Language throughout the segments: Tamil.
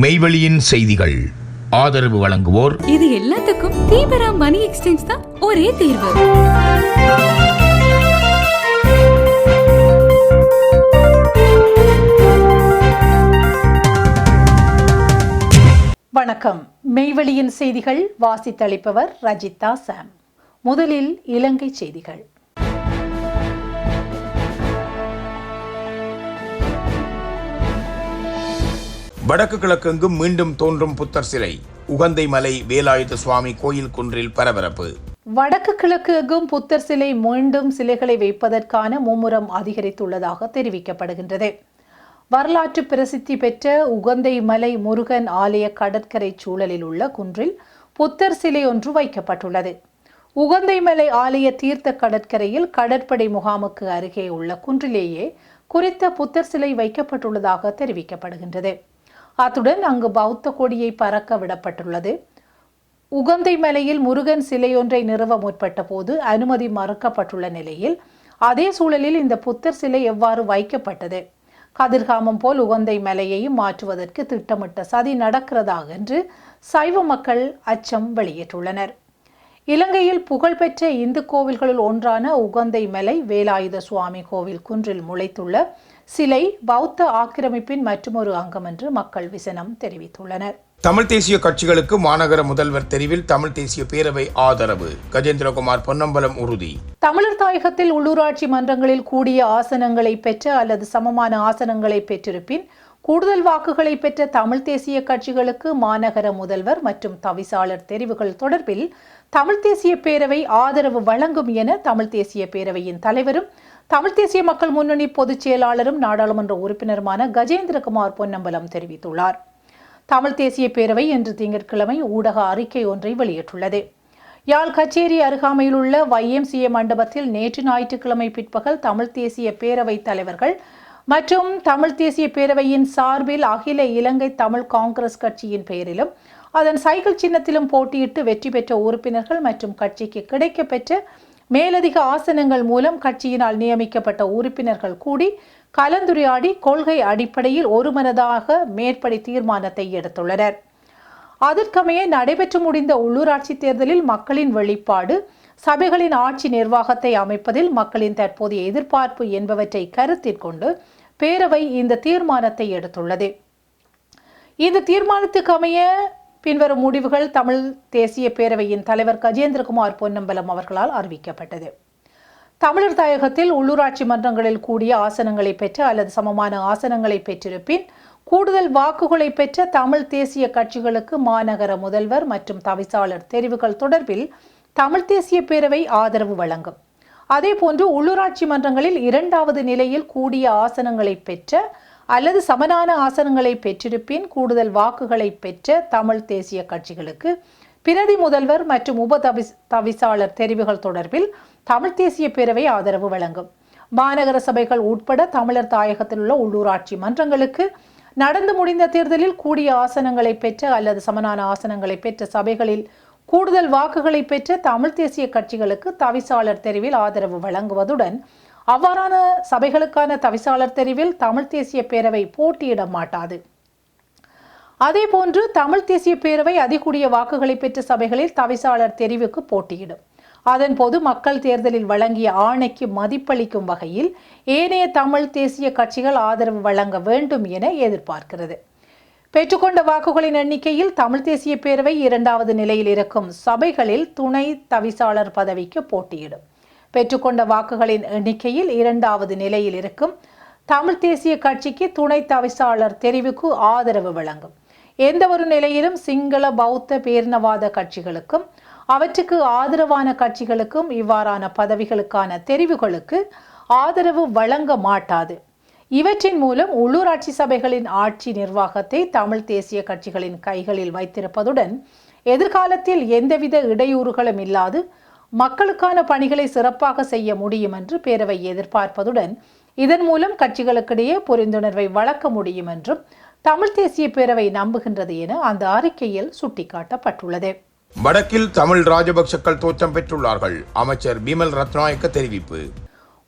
மெய்வெளியின் செய்திகள். ஆதரவு வழங்குவோர். இது எல்லாத்துக்கும் தீபரா மணி எக்ஸ்சேஞ்ச் தான் ஒரே தீர்வு. வணக்கம். மெய்வெளியின் செய்திகள் வாசித்தளிப்பவர் ரஜிதா சாம். முதலில் இலங்கை செய்திகள். வடக்கு கிழக்கெங்கும் மீண்டும் தோன்றும் புத்தர் சிலை. உகந்தை மலை வேலாயுத சுவாமி கோயில் குன்றில் பரபரப்பு. வடக்கு கிழக்கு எங்கும் புத்தர் சிலை மீண்டும் சிலைகளை வைப்பதற்கான மும்முரம் அதிகரித்துள்ளதாக தெரிவிக்கப்படுகின்றது. வரலாற்று பிரசித்தி பெற்ற உகந்தை மலை முருகன் ஆலய கடற்கரை சூழலில் உள்ள குன்றில் புத்தர் சிலை ஒன்று வைக்கப்பட்டுள்ளது. உகந்தை மலை ஆலய தீர்த்த கடற்கரையில் கடற்படை முகாமுக்கு அருகே உள்ள குன்றிலேயே குறித்த புத்தர் சிலை வைக்கப்பட்டுள்ளதாக தெரிவிக்கப்படுகின்றது. அத்துடன் அங்கு பௌத்த கொடியை பறக்க விடப்பட்டுள்ளது. உகந்தை மலையில் முருகன் சிலையொன்றை நிறுவ முற்பட்ட போது அனுமதி மறுக்கப்பட்டுள்ள நிலையில் அதே சூழலில் இந்த புத்தர் சிலை எவ்வாறு வைக்கப்பட்டது? கதிர்காமம் போல் உகந்தை மலையையும் மாற்றுவதற்கு திட்டமிட்ட சதி நடக்கிறதா என்று சைவ மக்கள் அச்சம் வெளியிட்டுள்ளனர். இலங்கையில் புகழ்பெற்ற இந்து கோவில்களுள் ஒன்றான உகந்தை மலை வேலாயுத சுவாமி கோவில் குன்றில் முளைத்துள்ள சிலை பௌத்த ஆக்கிரமிப்பின் மற்றுமொரு அங்கம் என்று மக்கள் விசனம் தெரிவித்துள்ளனர். தமிழ் தேசிய கட்சிகளுக்கு மாநகர முதல்வர் தெரிவில் தமிழ் தேசிய பேரவை ஆதரவு. கஜேந்திரகுமார் பொன்னம்பலம் உறுதி. தமிழர் தாயகத்தில் உள்ளூராட்சி மன்றங்களில் கூடிய ஆசனங்களை பெற்ற அல்லது சமமான ஆசனங்களை பெற்றிருப்பின் கூடுதல் வாக்குகளை பெற்ற தமிழ் தேசிய கட்சிகளுக்கு மாநகர முதல்வர் மற்றும் தவிசாளர் தெரிவுகள் தொடர்பில் தமிழ் தேசிய பேரவை ஆதரவு வழங்கும் என தமிழ் தேசிய பேரவையின் தலைவரும் தமிழ் தேசிய மக்கள் முன்னணி பொதுச் செயலாளரும் நாடாளுமன்ற உறுப்பினருமான கஜேந்திரகுமார் பொன்னம்பலம் தெரிவித்துள்ளார். தமிழ் தேசிய பேரவை இன்று திங்கட்கிழமை ஊடக அறிக்கை ஒன்றை வெளியிட்டுள்ளது. யாழ் கச்சேரி அருகாமையில் உள்ள வைஎம்சிஏ மண்டபத்தில் நேற்று ஞாயிற்றுக்கிழமை பிற்பகல் தமிழ் தேசிய பேரவை தலைவர்கள் மற்றும் தமிழ் தேசிய பேரவையின் சார்பில் அகில இலங்கை தமிழ் காங்கிரஸ் கட்சியின் பெயரிலும் அதன் சைக்கிள் சின்னத்திலும் போட்டியிட்டு வெற்றி பெற்ற உறுப்பினர்கள் மற்றும் கட்சிக்கு கிடைக்கப்பெற்ற மேலதிக ஆசனங்கள் மூலம் கட்சியினால் நியமிக்கப்பட்ட உறுப்பினர்கள் கூடி கலந்துரையாடி கொள்கை அடிப்படையில் ஒருமனதாக மேற்படி தீர்மானத்தை எடுத்துள்ளனர். அதற்கமைய நடைபெற்று முடிந்த உள்ளூராட்சி தேர்தலில் மக்களின் வெளிப்பாடு சபைகளின் ஆட்சி நிர்வாகத்தை அமைப்பதில் மக்களின் தற்போதைய எதிர்பார்ப்பு என்பவற்றை கருத்தில் கொண்டு பேரவை இந்த தீர்மானத்தை எடுத்துள்ளது. இந்த தீர்மானத்துக்கு அமைய பின்வரும் முடிவுகள் தமிழ் தேசிய பேரவையின் தலைவர் கஜேந்திரகுமார் பொன்னம்பலம் அவர்களால் அறிவிக்கப்பட்டது. தமிழர் தாயகத்தில் உள்ளூராட்சி மன்றங்களில் கூடிய ஆசனங்களை பெற்ற அல்லது சமமான ஆசனங்களை பெற்றிருப்பின் கூடுதல் வாக்குகளை பெற்ற தமிழ் தேசிய கட்சிகளுக்கு மாநகர முதல்வர் மற்றும் தவிசாளர் தெரிவுகள் தொடர்பில் தமிழ் தேசிய பேரவை ஆதரவு வழங்கும். அதேபோன்று உள்ளூராட்சி மன்றங்களில் இரண்டாவது நிலையில் கூடிய ஆசனங்களை பெற்ற அல்லது சமனான ஆசனங்களை பெற்றிருப்பின் கூடுதல் வாக்குகளை பெற்ற தமிழ் தேசிய கட்சிகளுக்கு பிரதி முதல்வர் மற்றும் உப தவி தவிசாளர் தெரிவுகள் தொடர்பில் தமிழ் தேசிய பேரவை ஆதரவு வழங்கும். மாநகர சபைகள் உட்பட தமிழர் தாயகத்தில் உள்ள உள்ளூராட்சி மன்றங்களுக்கு நடந்து முடிந்த தேர்தலில் கூடிய ஆசனங்களை பெற்ற அல்லது சமனான ஆசனங்களை பெற்ற சபைகளில் கூடுதல் வாக்குகளை பெற்ற தமிழ் தேசிய கட்சிகளுக்கு தவிசாளர் தெரிவில் ஆதரவு வழங்குவதுடன் அவ்வாறான சபைகளுக்கான தவிசாளர் தெரிவில் தமிழ் தேசிய பேரவை போட்டியிட மாட்டாது. அதேபோன்று தமிழ் தேசிய பேரவை அதிகூடிய வாக்குகளை பெற்ற சபைகளில் தவிசாளர் தெரிவுக்கு போட்டியிடும். அதன்போது மக்கள் தேர்தலில் வழங்கிய ஆணைக்கு மதிப்பளிக்கும் வகையில் ஏனைய தமிழ் தேசிய கட்சிகள் ஆதரவு வழங்க வேண்டும் என எதிர்பார்க்கிறது. பெற்றுக்கொண்ட வாக்குகளின் எண்ணிக்கையில் தமிழ் தேசிய பேரவை இரண்டாவது நிலையில் இருக்கும் சபைகளில் துணை தவிசாளர் பதவிக்கு போட்டியிடும். பெற்றுக்கொண்ட வாக்குகளின் எண்ணிக்கையில் இரண்டாவது நிலையில் இருக்கும். தமிழ் தேசிய கட்சிக்கு துணை தவிசாளர் தெரிவுக்கு ஆதரவு வழங்கும். எந்த ஒரு நிலையிலும் சிங்கள பௌத்த பேரினவாத கட்சிகளுக்கும் அவற்றுக்கு ஆதரவான கட்சிகளுக்கும் இவ்வாறான பதவிகளுக்கான தெரிவுகளுக்கு ஆதரவு வழங்க மாட்டாது. இவற்றின் மூலம் உள்ளூராட்சி சபைகளின் ஆட்சி நிர்வாகத்தை தமிழ் தேசிய கட்சிகளின் கைகளில் வைத்திருப்பதுடன் எதிர்காலத்தில் எந்தவித இடையூறுகளும் இல்லாது மக்களுக்கான பணிகளை சிறப்பாக செய்ய முடியும் என்று பேரவை எதிர்பார்ப்பதுடன் இதன் மூலம் கட்சிகளுக்கிடையே புரிந்துணர்வை வளர்க்க முடியும் என்றும் தமிழ் தேசிய பேரவை நம்புகின்றது என அந்த அறிக்கையில் சுட்டிக்காட்டப்பட்டுள்ளது. வடக்கில் தமிழ் ராஜபக்சக்கள் தோற்றம் பெற்றுள்ளார்கள் அமைச்சர் பிமல் ரத்நாயக்க தெரிவிப்பு.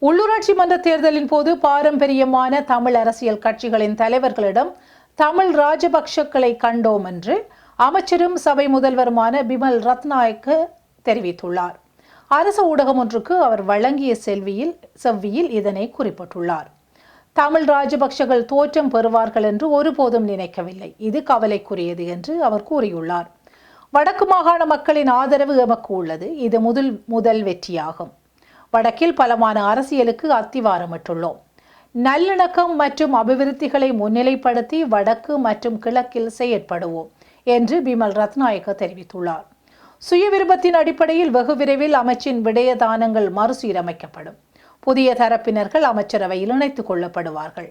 உள்ளூராட்சி மன்ற தேர்தலின் போது பாரம்பரியமான தமிழ் அரசியல் கட்சிகளின் தலைவர்களிடம் தமிழ் ராஜபக்ஷக்களை கண்டோம் என்று அமைச்சரும் சபை முதல்வருமான பிமல் ரத்நாயக்க தெரிவித்துள்ளார். அரசு ஊடகம் ஒன்றுக்கு அவர் வழங்கிய செல்வியில் செவ்வியில் இதனை குறிப்பிட்டுள்ளார். தமிழ் ராஜபக்ஷகள் தோற்றம் பெறுவார்கள் என்று ஒருபோதும் நினைக்கவில்லை. இது கவலைக்குரியது என்று அவர் கூறியுள்ளார். வடக்கு மாகாண மக்களின் ஆதரவு எமக்கு உள்ளது. இது முதல் முதல் வெற்றியாகும். வடக்கில் பலமான அரசியலுக்கு அத்திவாரமிட்டுள்ளோம். நல்லிணக்கம் மற்றும் அபிவிருத்திகளை முன்னிலைப்படுத்தி வடக்கு மற்றும் கிழக்கில் செயற்படுவோம் என்று பிமல் ரத்நாயக்க தெரிவித்துள்ளார். சுய விருப்பத்தின் அடிப்படையில் வெகு விரைவில் அமைச்சின் விடயதானங்கள் மறுசீரமைக்கப்படும். புதிய தரப்பினர்கள் அமைச்சரவையில் இணைத்துக் கொள்ளப்படுவார்கள்.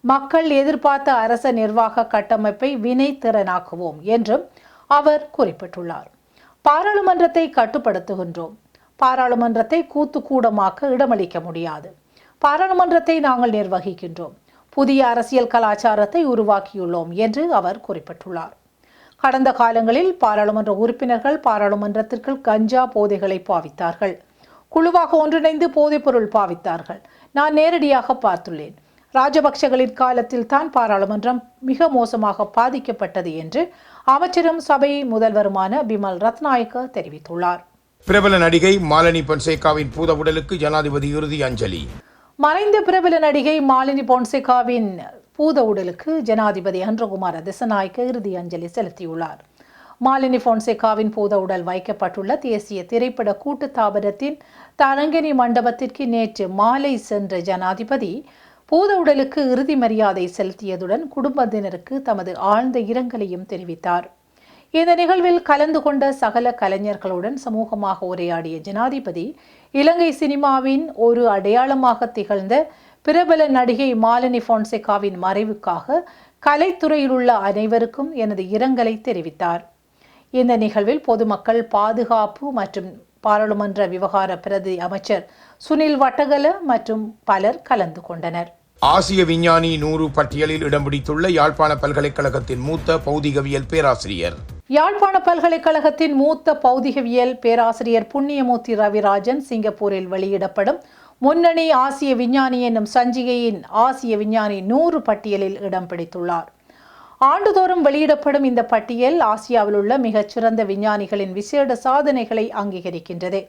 மக்கள் எதிர்பார்த்த அரச நிர்வாக கட்டமைப்பை வினைத்திறனாக்குவோம் என்றும் அவர் குறிப்பிட்டுள்ளார். பாராளுமன்றத்தை கட்டுப்படுத்துகின்றோம். பாராளுமன்றத்தை கூத்துக்கூடமாக்க இடமளிக்க முடியாது. பாராளுமன்றத்தை நாங்கள் நிர்வகிக்கின்றோம். புதிய அரசியல் கலாச்சாரத்தை உருவாக்கியுள்ளோம் என்று அவர் குறிப்பிட்டுள்ளார். கடந்த காலங்களில் பாராளுமன்ற உறுப்பினர்கள் பாராளுமன்றத்திற்குள் கஞ்சா போதைகளை பாவித்தார்கள். குழுவாக ஒன்றிணைந்து போதைப்பொருள் பாவித்தார்கள். நான் நேரடியாக பார்த்துள்ளேன். ராஜபக்சகளின் காலத்தில் தான் பாராளுமன்றம் மிக மோசமாக பாதிக்கப்பட்டது என்று அமைச்சரும் சபை முதல்வருமான பிமல் ரத்நாயக்க தெரிவித்துள்ளார். பிரபல நடிகை மாலினி பொன்சேகாவின் பூத உடலுக்கு ஜனாதிபதி இறுதி அஞ்சலி. மறைந்த பிரபல நடிகை மாலினி பொன்சேகாவின் பூத உடலுக்கு ஜனாதிபதி அன்றகுமார திசநாயக்க இறுதி அஞ்சலி செலுத்தியுள்ளார். மாலினி போன்சேகாவின் பூத உடல் வைக்கப்பட்டுள்ள தேசிய திரைப்பட கூட்டுத்தாபனத்தின் தரங்கிணி மண்டபத்திற்கு நேற்று மாலை சென்ற ஜனாதிபதி பூத உடலுக்கு இறுதி மரியாதை செலுத்தியதுடன் குடும்பத்தினருக்கு தமது ஆழ்ந்த இரங்கலையும் தெரிவித்தார். இந்த நிகழ்வில் கலந்து கொண்ட சகல கலைஞர்களுடன் சமூகமாக உரையாடிய ஜனாதிபதி இலங்கை சினிமாவின் ஒரு அடையாளமாக திகழ்ந்த பிரபல நடிகை மாலினி பொன்சேகாவின் மறைவுக்காக கலைத்துறையில் உள்ள அனைவருக்கும் எனது இரங்கலை தெரிவித்தார். இந்த நிகழ்வில் பொதுமக்கள் பாதுகாப்பு மற்றும் பாராளுமன்ற விவகார பிரதி அமைச்சர் சுனில் வட்டகல மற்றும் பலர் கலந்து கொண்டனர். ஆசிய விஞ்ஞானி நூறு பட்டியலில் இடம் பிடித்துள்ள யாழ்ப்பாண பல்கலைக்கழகத்தின் மூத்த பௌதிகவியல் பேராசிரியர். யாழ்ப்பாண பல்கலைக்கழகத்தின் மூத்த பௌதிகவியல் பேராசிரியர் புண்ணியமூர்த்தி ரவிராஜன் சிங்கப்பூரில் வெளியிடப்படும் முன்னணி ஆசிய விஞ்ஞானி என்னும் சஞ்சிகையின் ஆசிய விஞ்ஞானி நூறு பட்டியலில் இடம் பிடித்துள்ளார். ஆண்டுதோறும் வெளியிடப்படும் இந்த பட்டியல் ஆசியாவில் உள்ள மிகச்சிறந்த விஞ்ஞானிகளின் விசேட சாதனைகளை அங்கீகரிக்கின்றது.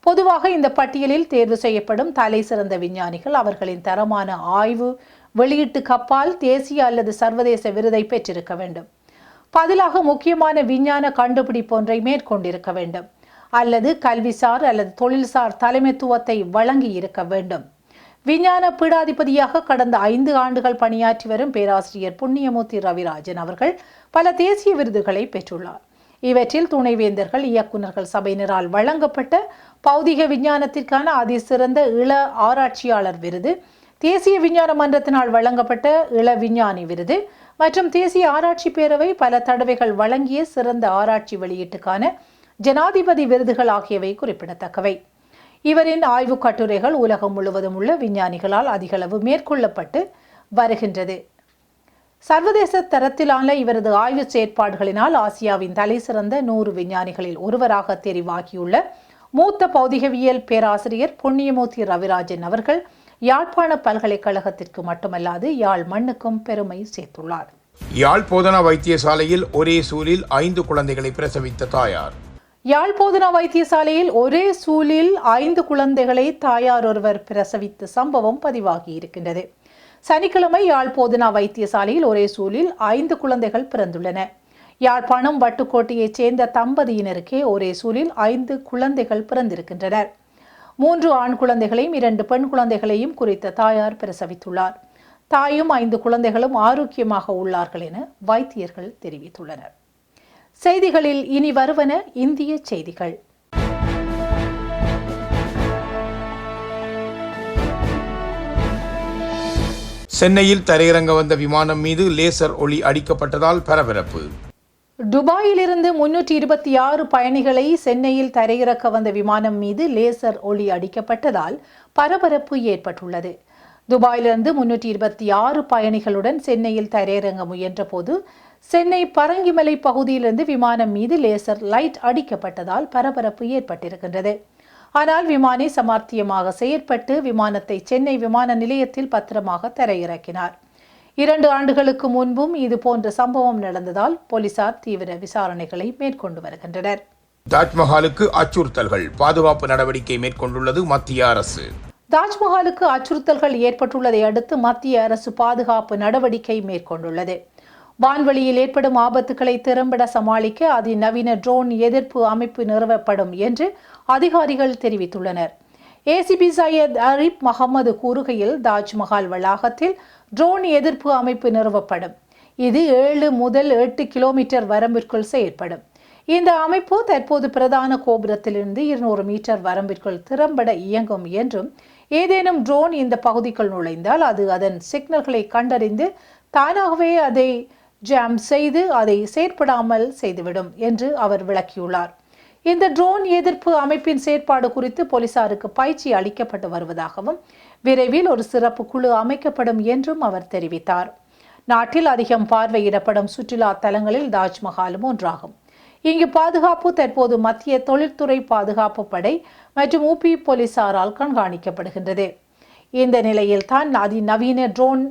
பொதுவாக இந்த பட்டியலில் தேர்வு செய்யப்படும் தலை சிறந்த விஞ்ஞானிகள் அவர்களின் தரமான ஆய்வு வெளியீட்டு கப்பால் தேசிய அல்லது சர்வதேச விருதை பெற்றிருக்க வேண்டும். பதிலாக முக்கியமான விஞ்ஞான கண்டுபிடிப்பொன்றை மேற்கொண்டிருக்க வேண்டும். அல்லது கல்விசார் அல்லது தொழில்சார் தலைமைத்துவத்தை வழங்கி இருக்க வேண்டும். விஞ்ஞான பீடாதிபதியாக கடந்த ஐந்து ஆண்டுகள் பணியாற்றி வரும் பேராசிரியர் புண்ணியமூர்த்தி ரவிராஜன் அவர்கள் பல தேசிய விருதுகளை பெற்றுள்ளார். இவற்றில் துணைவேந்தர்கள் இயக்குநர்கள் சபையினரால் வழங்கப்பட்ட பௌதிக விஞ்ஞானத்திற்கான அதிசிறந்த இள ஆராய்ச்சியாளர் விருது தேசிய விஞ்ஞான மன்றத்தினால் வழங்கப்பட்ட இள விஞ்ஞானி விருது மற்றும் தேசிய ஆராய்ச்சி பேரவை பல தடவைகள் வழங்கிய சிறந்த ஆராய்ச்சி வெளியீட்டுக்கான ஜனாதிபதி விருதுகள் ஆகியவை குறிப்பிடத்தக்கவை. இவரின் ஆய்வுக் கட்டுரைகள் உலகம் முழுவதும் உள்ள விஞ்ஞானிகளால் அதிகளவு மேற்கொள்ளப்பட்டு வருகின்றது. சர்வதேச தரத்திலான இவரது ஆய்வு செயற்பாடுகளினால் ஆசியாவின் தலைசிறந்த நூறு விஞ்ஞானிகளில் ஒருவராக தெரிவாகியுள்ள மூத்த பௌதிகவியல் பேராசிரியர் புண்ணியமூர்த்தி ரவிராஜன் அவர்கள் யாழ்ப்பாண பல்கலைக்கழகத்திற்கு மட்டுமல்லாது யாழ் மண்ணுக்கும் பெருமை சேர்த்துள்ளார். யாழ் போதனா வைத்தியசாலையில் ஒரே சூரில் ஐந்து குழந்தைகளை பிரசவித்த தாயார். யாழ்போதனா வைத்தியசாலையில் ஒரே சூழில் ஐந்து குழந்தைகளை தாயார் ஒருவர் பிரசவித்த சம்பவம் பதிவாகி இருக்கின்றது. சனிக்கிழமை யாழ்போதனா வைத்தியசாலையில் ஒரே சூழில் ஐந்து குழந்தைகள் பிறந்துள்ளன. யாழ்ப்பாணம் வட்டுக்கோட்டையைச் சேர்ந்த தம்பதியினருக்கே ஒரே சூழில் ஐந்து குழந்தைகள் பிறந்திருக்கின்றனர். மூன்று ஆண் குழந்தைகளையும் இரண்டு பெண் குழந்தைகளையும் குறித்த தாயார் பிரசவித்துள்ளார். தாயும் ஐந்து குழந்தைகளும் ஆரோக்கியமாக உள்ளார்கள் என வைத்தியர்கள் தெரிவித்துள்ளனர். செய்திகளில் இனி வருவன இந்திய செய்திகள். சென்னையில் தரையிறங்க வந்த விமானம் மீது லேசர் ஒளி அடிக்கப்பட்டதால் பரபரப்பு. துபாயிலிருந்து முன்னூற்றி இருபத்தி ஆறு பயணிகளை சென்னையில் தரையிறக்க வந்த விமானம் மீது லேசர் ஒளி அடிக்கப்பட்டதால் பரபரப்பு ஏற்பட்டுள்ளது. துபாயிலிருந்து முன்னூற்றி இருபத்தி ஆறு பயணிகளுடன் சென்னையில் தரையிறங்க முயன்றபோது சென்னை பரங்கிமலை பகுதியிலிருந்து விமானம் மீது லேசர் லைட் அடிக்கப்பட்டதால் பரபரப்பு ஏற்பட்டிருக்கின்றது. ஆனால் விமானி சமார்த்தியமாக செயற்பட்டு விமானத்தை சென்னை விமான நிலையத்தில் பத்திரமாக தரையிறக்கினார். இரண்டு ஆண்டுகளுக்கு முன்பும் இது போன்ற சம்பவம் நடந்ததால் போலீசார் தீவிர விசாரணைகளை மேற்கொண்டு வருகின்றனர். தாஜ்மஹாலுக்கு அச்சுறுத்தல்கள் பாதுகாப்பு நடவடிக்கை மேற்கொண்டுள்ளது மத்திய அரசு. தாஜ்மஹாலுக்கு அச்சுறுத்தல்கள் ஏற்பட்டுள்ளதை அடுத்து மத்திய அரசு பாதுகாப்பு நடவடிக்கை மேற்கொண்டுள்ளது. வான்வெளியில் ஏற்படும் ஆபத்துக்களை திறம்பட சமாளிக்க அதிநவீன ட்ரோன் எதிர்ப்பு அமைப்பு நிறுவப்படும் என்று அதிகாரிகள் தெரிவித்துள்ளனர். ஏசிபி சையத் அரிப் மஹமது கூறுகையில் தாஜ்மஹால் வளாகத்தில் ட்ரோன் எதிர்ப்பு அமைப்பு நிறுவப்படும். இது ஏழு முதல் எட்டு கிலோமீட்டர் வரம்பிற்குள் செயற்படும். இந்த அமைப்பு தற்போது பிரதான கோபுரத்திலிருந்து இருநூறு மீட்டர் வரம்பிற்குள் திறம்பட இயங்கும் என்றும் ஏதேனும் ட்ரோன் இந்த பகுதிக்குள் நுழைந்தால் அது அதன் சிக்னல்களை கண்டறிந்து தானாகவே அதை ஜாம் செய்து அதை செயற்படாமல் செய்துவிடும் என்று அவர் விளக்கியுள்ளார். இந்த ட்ரோன் எதிர்ப்பு அமைப்பின் செயற்பாடு குறித்து போலீசாருக்கு பயிற்சி அளிக்கப்பட்டு வருவதாகவும் விரைவில் ஒரு சிறப்பு குழு அமைக்கப்படும் என்றும் அவர் தெரிவித்தார். நாட்டில் அதிகம் பார்வையிடப்படும் சுற்றுலா தலங்களில் தாஜ்மஹாலும் ஒன்றாகும். இங்கு பாதுகாப்பு தற்போது மத்திய தொழில்துறை பாதுகாப்பு படை மற்றும் உபி போலீசாரால் கண்காணிக்கப்படுகின்றது. இந்த நிலையில் தான் அதிநவீன ட்ரோன்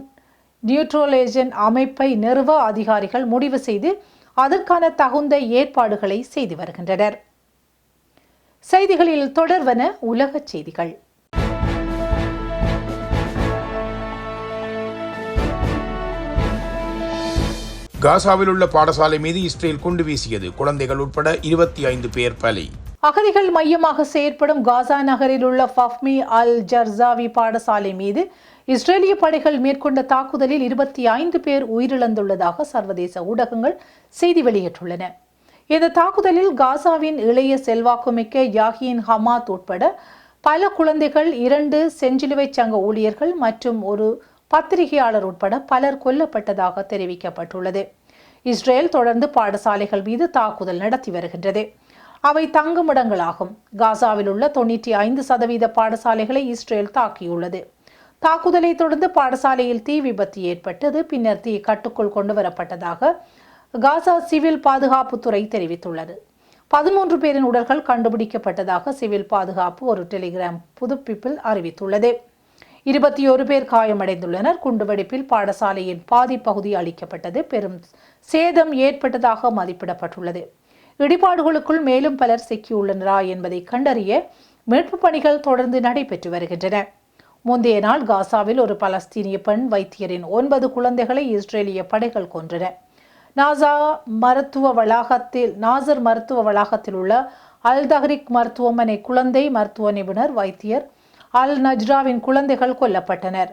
நியூட்ரோலேஜன் அமைப்பை நிறுவ அதிகாரிகள் முடிவு செய்து அதற்கான தகுந்த ஏற்பாடுகளை செய்து வருகின்றனர். செய்திகளில் தொடர்வன உலகச் செய்திகள். காசாவில் உள்ள பாடசாலை மீது இஸ்ரேல் குண்டு வீசியது. குழந்தைகள் உட்பட இருபத்தி ஐந்து பேர் பலி. அகதிகள் மையமாக செயற்படும் காசா நகரில் உள்ள ஃபஃப்மி அல் ஜர்சாவி பாடசாலை மீது இஸ்ரேலிய படைகள் மேற்கொண்ட தாக்குதலில் இருபத்தி ஐந்து பேர் உயிரிழந்துள்ளதாக சர்வதேச ஊடகங்கள் செய்தி வெளியிட்டுள்ளன. இந்த தாக்குதலில் காசாவின் இளைய செல்வாக்குமிக்க யாகியின் ஹமாத் உட்பட பல குழந்தைகள் இரண்டு செஞ்சிலுவை சங்க ஊழியர்கள் மற்றும் ஒரு பத்திரிகையாளர் உட்பட பலர் கொல்லப்பட்டதாக தெரிவிக்கப்பட்டுள்ளது. இஸ்ரேல் தொடர்ந்து பாடசாலைகள் மீது தாக்குதல் நடத்தி வருகின்றது. அவை தங்குமிடங்களாகும். காசாவில் உள்ள தொண்ணூற்றி ஐந்து சதவீத பாடசாலைகளை இஸ்ரேல் தாக்கியுள்ளது. தாக்குதலை தொடர்ந்து பாடசாலையில் தீ விபத்து ஏற்பட்டது. பின்னர் தீ கட்டுக்குள் கொண்டு வரப்பட்டதாக காசா சிவில் பாதுகாப்புத்துறை தெரிவித்துள்ளது. பதிமூன்று பேரின் உடல்கள் கண்டுபிடிக்கப்பட்டதாக சிவில் பாதுகாப்பு ஒரு டெலிகிராம் புதுப்பிப்பில் அறிவித்துள்ளது. இருபத்தி ஒரு பேர் காயமடைந்துள்ளனர். குண்டுவெடிப்பில் பாடசாலையின் பாதி பகுதி அளிக்கப்பட்டது பெரும் சேதம் ஏற்பட்டதாக மதிப்பிடப்பட்டுள்ளது. இடிபாடுகளுக்குள் மேலும் பலர் சிக்கியுள்ளனரா என்பதை கண்டறிய மீட்பு பணிகள் தொடர்ந்து நடைபெற்று வருகின்றன. முந்தைய நாள் காசாவில் ஒரு பலஸ்தீனிய பெண் வைத்தியரின் ஒன்பது குழந்தைகளை இஸ்ரேலிய படைகள் கொன்றன. நாசா மருத்துவ வளாகத்தில் நாசர் மருத்துவ வளாகத்தில் உள்ள அல் தஹ்ரிக் மருத்துவமனை குழந்தை மருத்துவ நிபுணர் வைத்தியர் அல் நஜ்ராவின் குழந்தைகள் கொல்லப்பட்டனர்.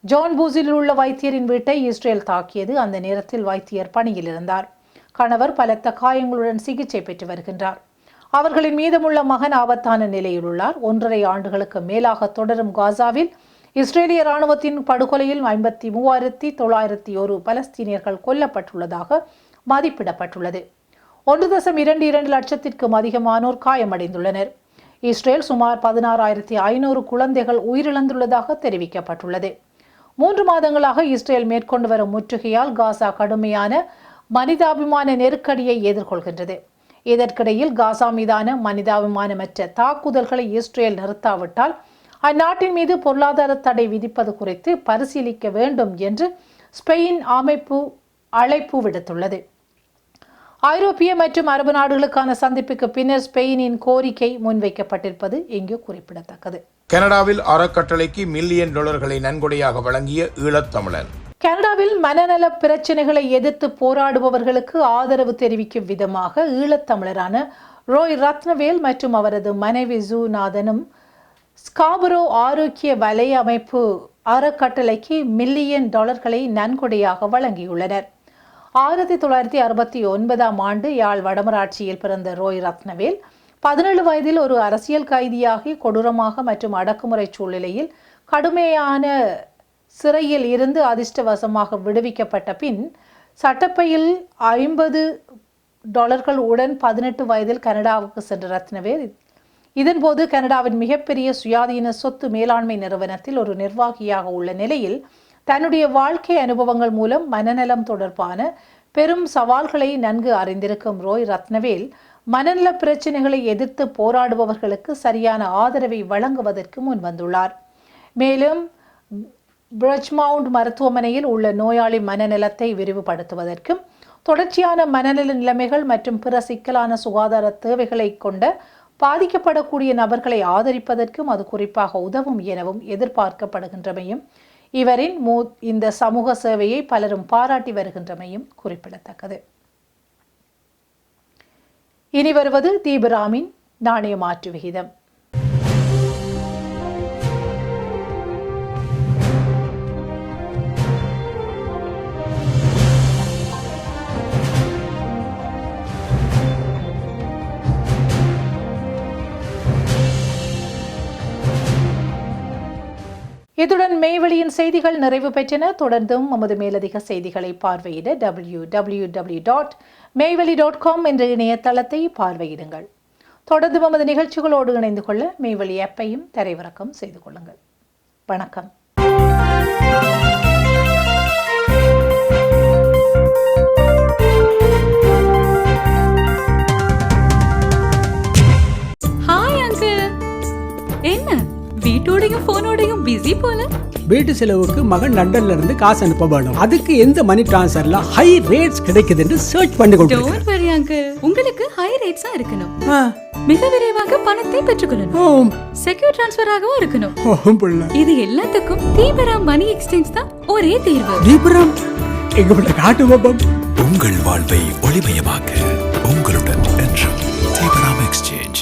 ஜான் பூஸில் உள்ள வைத்தியரின் வீட்டை இஸ்ரேல் தாக்கியது. அந்த நேரத்தில் வைத்தியர் பணியில் இருந்தார். கணவர் பலத்த காயங்களுடன் சிகிச்சை பெற்று வருகின்றார். அவர்களின் மீதமுள்ள மகன் ஆபத்தான நிலையில் உள்ளார். ஒன்றரை ஆண்டுகளுக்கு மேலாக தொடரும் காசாவில் இஸ்ரேலிய ராணுவத்தின் படுகொலையில் ஐம்பத்தி மூவாயிரத்தி தொள்ளாயிரத்தி ஒரு பலஸ்தீனியர்கள் கொல்லப்பட்டுள்ளதாக மதிப்பிடப்பட்டுள்ளது. ஒன்று தசம் இரண்டு இரண்டு லட்சத்திற்கும் அதிகமானோர் காயமடைந்துள்ளனர். இஸ்ரேல் சுமார் பதினாறாயிரத்தி ஐநூறு குழந்தைகள் உயிரிழந்துள்ளதாக தெரிவிக்கப்பட்டுள்ளது. மூன்று மாதங்களாக இஸ்ரேல் மேற்கொண்டு வரும் முற்றுகையால் காசா கடுமையான மனிதாபிமான நெருக்கடியை எதிர்கொள்கின்றது. இதற்கிடையில் காசா மீதான மனிதாபிமானமற்ற தாக்குதல்களை இஸ்ரேல் நிறுத்தாவிட்டால் அந்நாட்டின் மீது பொருளாதார தடை விதிப்பது குறித்து பரிசீலிக்க வேண்டும் என்று ஸ்பெயின் அமைப்பு அழைப்பு விடுத்துள்ளது. ஐரோப்பிய மற்றும் அரபு நாடுகளுக்கான சந்திப்புக்கு பின்னர் ஸ்பெயினின் கோரிக்கை முன்வைக்கப்பட்டிருப்பது இங்கு குறிப்பிடத்தக்கது. கனடாவில் அறக்கட்டளைக்கு மில்லியன் டாலர்களை நன்கொடையாக வழங்கிய ஈழத்தமிழன் கனடாவில் மனநல பிரச்சனைகளை எதிர்த்து போராடுபவர்களுக்கு ஆதரவு தெரிவிக்கும் விதமாக ஈழத்தமிழரான ரோய் ரத்னவேல் மற்றும் அவரது மனைவி ஜூநாதனும் ஸ்காபரோ ஆரோக்கிய வலை அமைப்பு அறக்கட்டளைக்கு மில்லியன் டாலர்களை நன்கொடையாக வழங்கியுள்ளனர். ஆயிரத்தி தொள்ளாயிரத்தி அறுபத்தி ஒன்பதாம் ஆண்டு யாழ் வடமராட்சியில் பிறந்த ரோய் ரத்னவேல் பதினேழு வயதில் ஒரு அரசியல் கைதியாகி கொடூரமாக மற்றும் அடக்குமுறை சூழ்நிலையில் கடுமையான சிறையில் இருந்து அதிர்ஷ்டவசமாக விடுவிக்கப்பட்ட பின் சட்டப்பையில் ஐம்பது டாலர்கள் உடன் பதினெட்டு வயதில் கனடாவுக்கு சென்ற ரத்னவேல். இதன்போது கனடாவின் மிகப்பெரிய சுயாதீன சொத்து மேலாண்மை நிறுவனத்தில் ஒரு நிர்வாகியாக உள்ள நிலையில் தன்னுடைய வாழ்க்கை அனுபவங்கள் மூலம் மனநலம் தொடர்பான பெரும் சவால்களை நன்கு அறிந்திருக்கும் ரோய் ரத்னவேல் மனநல பிரச்சனைகளை எதிர்த்து போராடுபவர்களுக்கு சரியான ஆதரவை வழங்குவதற்கு முன் வந்துள்ளார் மேலும் பிரஜ்மவுண்ட் மருத்துவமனையில் உள்ள நோயாளி மனநலத்தை விரிவுபடுத்துவதற்கும் தொடர்ச்சியான மனநல நிலைமைகள் மற்றும் பிற சிக்கலான சுகாதார தேவைகளை கொண்ட பாதிக்கப்படக்கூடிய நபர்களை ஆதரிப்பதற்கும் அது குறிப்பாக உதவும் எனவும் எதிர்பார்க்கப்படுகின்றமையும் இவரின் மூ இந்த சமூக சேவையை பலரும் பாராட்டி வருகின்றமையும் குறிப்பிடத்தக்கது. இனி வருவது தீபராமின் நாணய மாற்று விகிதம். இத்துடன் மேவெளியின் செய்திகள் நிறைவு பெற்றன. தொடர்ந்தும் நமது மேலதிக செய்திகளை பார்வையிட டபிள்யூ டபிள்யூ டபிள்யூ டாட் மேவெளி டாட் காம் என்ற இணையதளத்தை பார்வையிடுங்கள். தொடர்ந்து நமது நிகழ்ச்சிகளோடு இணைந்து கொள்ள மேவெளி ஆப்பையும் தரைவிறக்கம் செய்து கொள்ளுங்கள். வணக்கம். வீட்டோடையும் போனோடையும் பிஸி போல. வீட்டு செலவுக்கு மகன் லண்டன்ல இருந்து காசு அனுப்ப வேணும். அதுக்கு எந்த மணி டிரான்ஸ்ஃபர்ல ஹை ரேட்ஸ் கிடைக்குது என்று சர்ச் பண்ணி டோன்ட் வரி அங்கிள் உங்களுக்கு ஹை ரேட்ஸா இருக்கணும். ஆ, மிக விரைவாக பணத்தை பெற்றுக்கொள்ளணும். ஓம் செக்யூர் டிரான்ஸ்ஃபராகவும் இருக்கணும். இது எல்லாத்துக்கும் தீபரா மணி எக்ஸ்சேஞ்ச் தான் ஒரே தீர்வு. தீபுரம் எங்க பிள்ளை காட்டு பாப்பம் உங்கள் வாழ்வை ஒளிமயமாக்க உங்களுடன் என்றும் தீபராம் எக்ஸ்சேஞ்ச்